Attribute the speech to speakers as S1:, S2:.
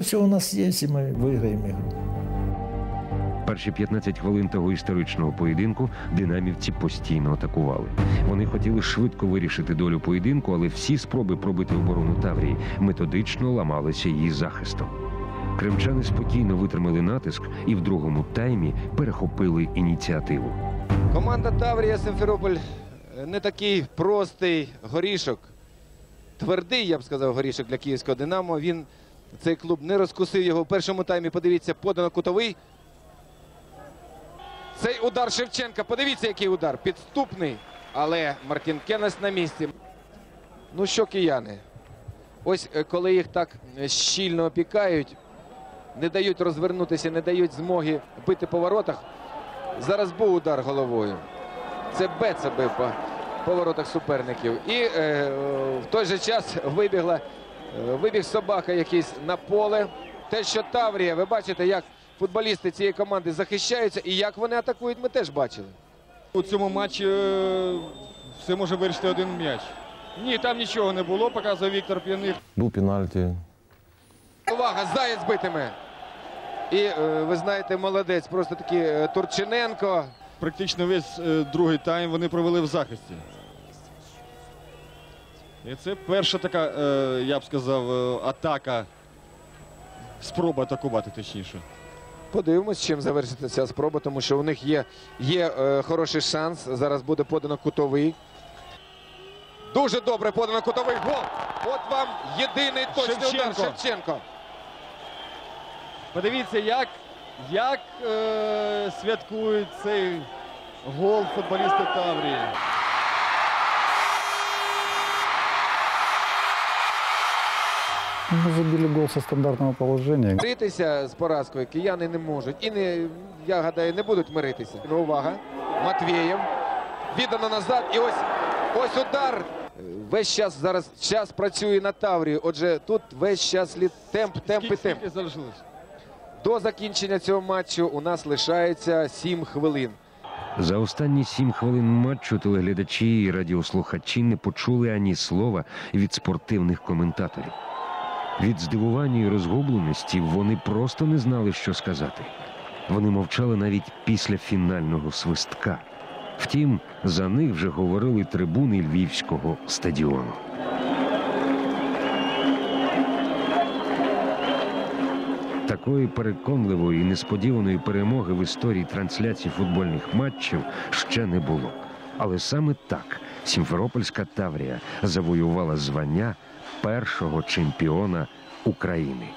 S1: Все у нас є, і ми виграємо ігру.
S2: Перші 15 хвилин того історичного поєдинку динамівці постійно атакували. Вони хотіли швидко вирішити долю поєдинку, але всі спроби пробити оборону Таврії методично ламалися її захистом. Кримчани спокійно витримали натиск і в другому таймі перехопили ініціативу.
S3: Команда Таврія Симферополь е, не такий простий горішок. Твердий, я б сказав, горішок для київського Динамо. Він цей клуб не розкусив його в першому таймі. Подивіться, подано кутовий. Цей удар Шевченка. Подивіться, який удар. Підступний. Але Мартін Кенес на місці. Ну що, кияни? Ось е, коли їх так е, щільно опікають, не дають розвернутися, не дають змоги бити по воротах. Зараз був удар головою. Це Беца бив по поворотах суперників. І е, в той же час вибігла, вибіг собака якийсь на поле. Те, що Таврія, ви бачите, як футболісти цієї команди захищаються і як вони атакують, ми теж бачили.
S4: У цьому матчі е, все може вирішити один м'яч. Ні, там нічого не було, показує Віктор П'яних.
S5: Був пенальті.
S3: Увага, заєць битиме. І е, ви знаєте, молодець, просто такий е, Турчиненко.
S4: Практично весь е, другий тайм вони провели в захисті. І це перша така, е, я б сказав, е, атака. Спроба атакувати, точніше.
S3: Подивимось, чим завершиться ця спроба, тому що у них є, є е, хороший шанс. Зараз буде подано кутовий. Дуже добре подано кутовий гол. От вам єдиний точний удар
S4: Шевченко.
S3: Шевченко.
S4: Подивіться, як, як е, святкують цей гол футболісти Таврії.
S5: Мы забили гол со стандартного положения.
S3: Миритися з поразкою кияни не можуть. І не, я гадаю, не будуть миритися. Ну, увага. Матвєєв. Віддано назад. І ось, ось удар. Весь час зараз час працює на Таврію. Отже, тут весь час слід темп, темп і темп. До закінчення цього матчу у нас лишається 7 хвилин.
S2: За останні сім хвилин матчу телеглядачі і радіослухачі не почули ані слова від спортивних коментаторів. Від здивування і розгубленості вони просто не знали, що сказати. Вони мовчали навіть після фінального свистка. Втім, за них вже говорили трибуни львівського стадіону. Такої переконливої і несподіваної перемоги в історії трансляції футбольних матчів ще не було. Але саме так Сімферопольська Таврія завоювала звання першого чемпіона України.